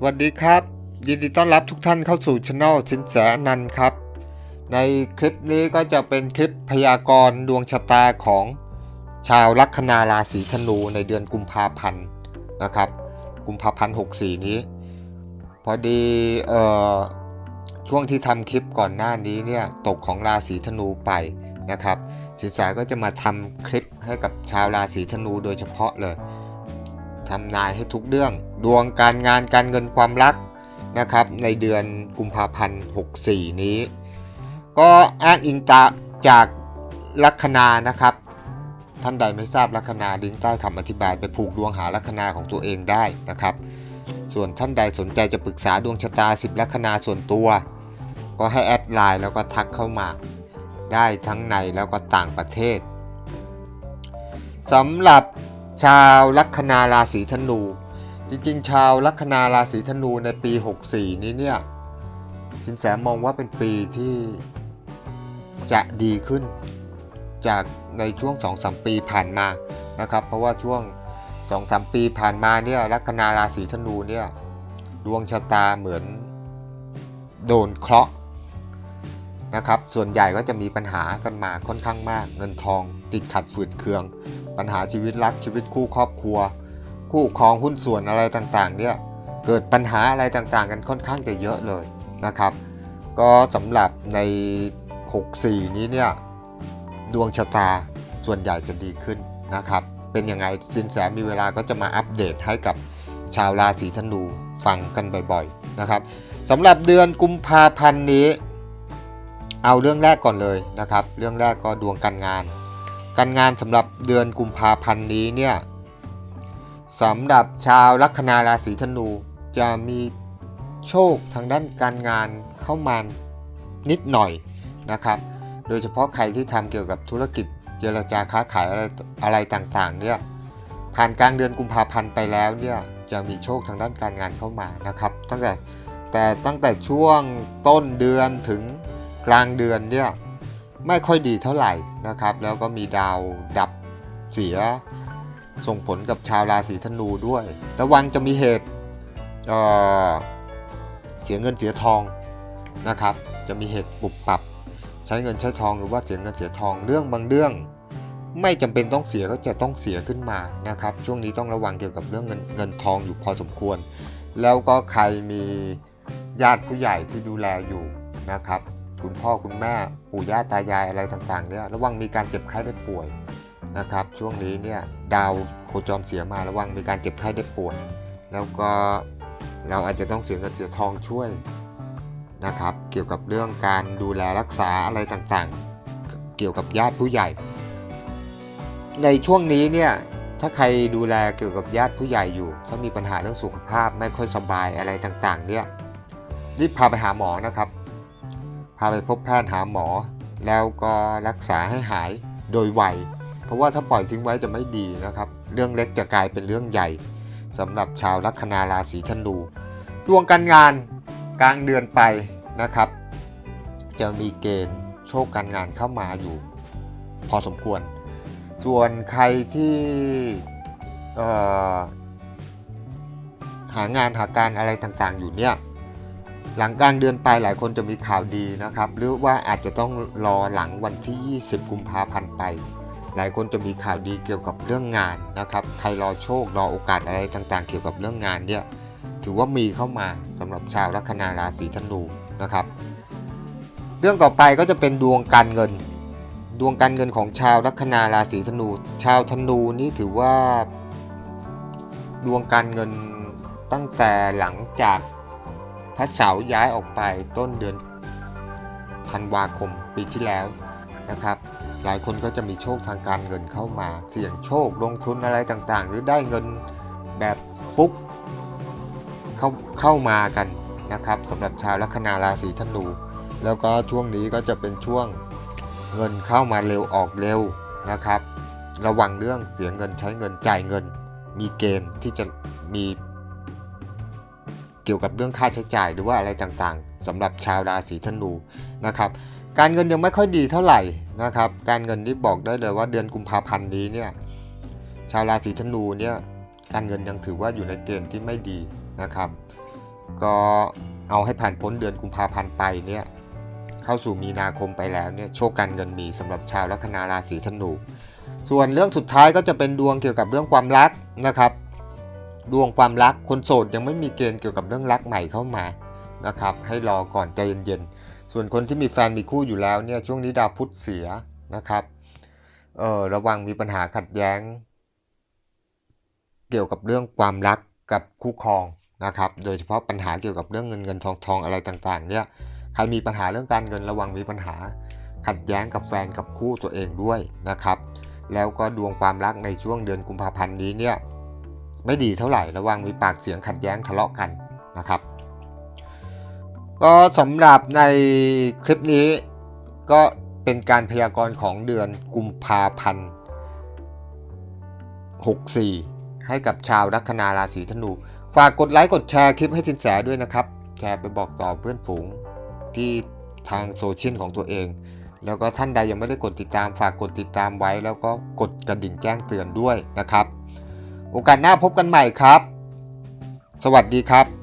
สวัสดีครับ ยินดีต้อนรับทุกท่านเข้าสู่ช anel สินแสนันครับ ในคลิปนี้ก็จะเป็นคลิปพยากรณ์ดวงชะตาของชาวลัคนาราศีธนูในเดือนกุมภาพันธ์นะครับ กุมภาพันธ์64 นี้ พอดีเอ่อช่วงที่ทำคลิปก่อนหน้านี้เนี่ยตกของราศีธนูไปนะครับสินแสก็จะมาทำคลิปให้กับชาวราศีธนูโดยเฉพาะเลย ทำนายให้ทุกเรื่อง ดวงการงานการเงินความรักนะครับ ในเดือนกุมภาพันธ์ 64 นี้ ก็อ้างอิงตาจากลัคนานะครับ ท่านใดไม่ทราบลัคนาลิงก์ใต้คำอธิบายไปผูกดวงหาลัคนาของตัวเองได้นะครับ ส่วนท่านใดสนใจจะปรึกษาดวงชะตา 10 ลัคนาส่วนตัว ก็ให้แอดไลน์แล้วก็ทักเข้ามาได้ทั้งในแล้วก็ต่างประเทศสำหรับ ชาวลัคนาราศีธนู จริงๆ ชาวลัคนาราศีธนูในปี 64 นี้เนี่ยสินแสมองว่าเป็นปีที่จะดีขึ้นจากในช่วง 2-3 ปีผ่านมานะครับ เพราะว่าช่วง 2-3 ปีผ่านมาเนี่ยลัคนาราศีธนูเนี่ยดวงชะตาเหมือนโดนเคราะห์นะครับ ส่วนใหญ่ก็จะมีปัญหากันมาค่อนข้างมาก เงินทองติดขัดฝืดเคือง ปัญหาชีวิตรักชีวิตคู่ครอบครัว คู่ครองหุ้นส่วนอะไรต่างๆเนี่ยเกิดปัญหาอะไรต่างๆ กันค่อนข้างจะเยอะเลยนะครับ ก็สำหรับใน 64 นี้เนี่ยดวงชะตาส่วนใหญ่จะดีขึ้นนะครับ เป็นยังไงสินแสมีเวลาก็จะมาอัปเดตให้กับชาวราศีธนูฟังกันบ่อยๆนะครับสำหรับเดือนกุมภาพันธ์นี้ เอาเรื่องแรกก่อนเลยนะครับ เรื่องแรกก็ดวงการงาน การงานสำหรับเดือนกุมภาพันธ์นี้เนี่ยสำหรับชาวลัคนาราศีธนูจะมีโชคทางด้านการงานเข้ามานิดหน่อยนะครับ โดยเฉพาะใครที่ทำเกี่ยวกับธุรกิจเจรจาค้าขายอะไรอะไรต่างๆเนี่ยผ่านกลางเดือนกุมภาพันธ์ไปแล้วเนี่ยจะมีโชคทางด้านการงานเข้ามานะครับ ตั้งแต่แต่ตั้งแต่ช่วงต้นเดือนถึงกลางเดือนเนี่ย ไม่ค่อยดีเท่าไหร่นะครับ แล้วก็มีดาวดับเสียส่งผลกับชาวราศีธนูด้วย ระวังจะมีเหตุเเสียเงินเสียทองนะครับ จะมีเหตุปุบปับ ใช้เงินใช้ทองหรือว่าเสียเงินเสียทองเรื่องบางเรื่อง ไม่จำเป็นต้องเสียก็จะต้องเสียขึ้นมานะครับ ช่วงนี้ต้องระวังเกี่ยวกับเรื่องเงินเงินทองอยู่พอสมควร แล้วก็ใครมีญาติผู้ใหญ่ที่ดูแลอยู่นะครับ คุณพ่อคุณแม่ปู่ย่าตายายอะไรต่างๆเนี่ยระวังมีการเจ็บไข้ได้ป่วยนะครับ ช่วงนี้เนี่ยดาวโคจรเสียมาระวังมีการเจ็บไข้ได้ป่วย แล้วก็เราอาจจะต้องเสียเงินเสียทองช่วยนะครับ เกี่ยวกับเรื่องการดูแลรักษาอะไรต่างๆ เกี่ยวกับญาติผู้ใหญ่ ในช่วงนี้เนี่ยถ้าใครดูแลเกี่ยวกับญาติผู้ใหญ่อยู่ ถ้ามีปัญหาเรื่องสุขภาพไม่ค่อยสบายอะไรต่างๆ เนี่ยรีบพาไปหาหมอนะครับ พาไปพบแพทย์หาหมอ แล้วก็รักษาให้หายโดยไวเพราะว่าถ้าปล่อยทิ้งไว้จะไม่ดีนะครับ เรื่องเล็กจะกลายเป็นเรื่องใหญ่สำหรับชาวลัคนาราศีธนูดวงการงานกลางเดือนไปนะครับ จะมีเกณฑ์โชคการงานเข้ามาอยู่ พอสมควร ส่วนใครที่หางานหาการอะไรต่างๆอยู่เนี่ย หลังกลางเดือนไปหลายคนจะมีข่าวดีนะครับ หรือว่าอาจจะต้องรอหลังวันที่ 20 กุมภาพันธ์ไป หลายคนจะมีข่าวดีเกี่ยวกับเรื่องงานนะครับ ใครรอโชครอโอกาสอะไรต่างๆ เกี่ยวกับเรื่องงานเนี่ยถือว่ามีเข้ามาสำหรับชาวลัคนาราศีธนูนะครับ เรื่องต่อไปก็จะเป็นดวงการเงิน ดวงการเงินของชาวลัคนาราศีธนู ชาวธนูนี่ถือว่า ดวงการเงินตั้งแต่หลังจาก พระเสาย้ายออกไปต้นเดือนธันวาคมปีที่แล้วนะครับ หลายคนก็จะมีโชคทางการเงินเข้ามา เสี่ยงโชคลงทุนอะไรต่างๆ หรือได้เงินแบบปุ๊บเข้าเข้ามากันนะครับสำหรับชาวลัคนาราศีธนู แล้วก็ช่วงนี้ก็จะเป็นช่วงเงินเข้ามาเร็วออกเร็วนะครับ ระวังเรื่องเสียเงินใช้เงินจ่ายเงิน มีเกณฑ์ที่จะมี กี่ยวกับเรื่องค่าใช้จ่ายหรือว่าอะไรต่างๆสำหรับชาวราศีธนูนะครับการเงินยังไม่ค่อยดีเท่าไหร่นะครับการเงินที่บอกได้เลยว่าเดือนกุมภาพันธ์นี้เนี่ยชาวราศีธนูเนี่ยการเงินยังถือว่าอยู่ในเกณฑ์ที่ไม่ดีนะครับ ก็เอาให้ผ่านพ้นเดือนกุมภาพันธ์ไปเนี่ยเข้าสู่มีนาคมไปแล้วเนี่ยโชคการเงินมีสำหรับชาวลัคนาราศีธนู ส่วนเรื่องสุดท้ายก็จะเป็นดวงเกี่ยวกับเรื่องความรักนะครับ ดวงความรักคนโสดยังไม่มีเกณฑ์เกี่ยวกับเรื่องรักใหม่เข้ามานะครับ ให้รอก่อนใจเย็นๆ ส่วนคนที่มีแฟนมีคู่อยู่แล้วเนี่ยช่วงนี้ดาวพุธเสียนะครับเออระวังมีปัญหาขัดแย้ง เกี่ยวกับเรื่องความรักกับคู่ครองนะครับ โดยเฉพาะปัญหาเกี่ยวกับเรื่องเงินเงินทองทองอะไรต่างๆ เนี่ยใครมีปัญหาเรื่องการเงินระวังมีปัญหาขัดแย้งกับแฟนกับคู่ตัวเองด้วยนะครับ แล้วก็ดวงความรักในช่วงเดือนกุมภาพันธ์นี้เนี่ย ไม่ดีเท่าไหร่ระวังมีปากเสียงขัดแย้งทะเลาะกันนะครับ ก็สำหรับในคลิปนี้ก็เป็นการพยากรณ์ของเดือนกุมภาพันธ์64 ให้กับชาวลัคนาราศีธนู ฝากกดไลค์กดแชร์คลิปให้สินแสด้วยนะครับ แชร์ไปบอกต่อเพื่อนฝูงที่ทางโซเชียลของตัวเอง แล้วก็ท่านใดยังไม่ได้กดติดตามฝากกดติดตามไว้ แล้วก็กดกระดิ่งแจ้งเตือนด้วยนะครับ โอกาสหน้าพบกันใหม่ครับ สวัสดีครับ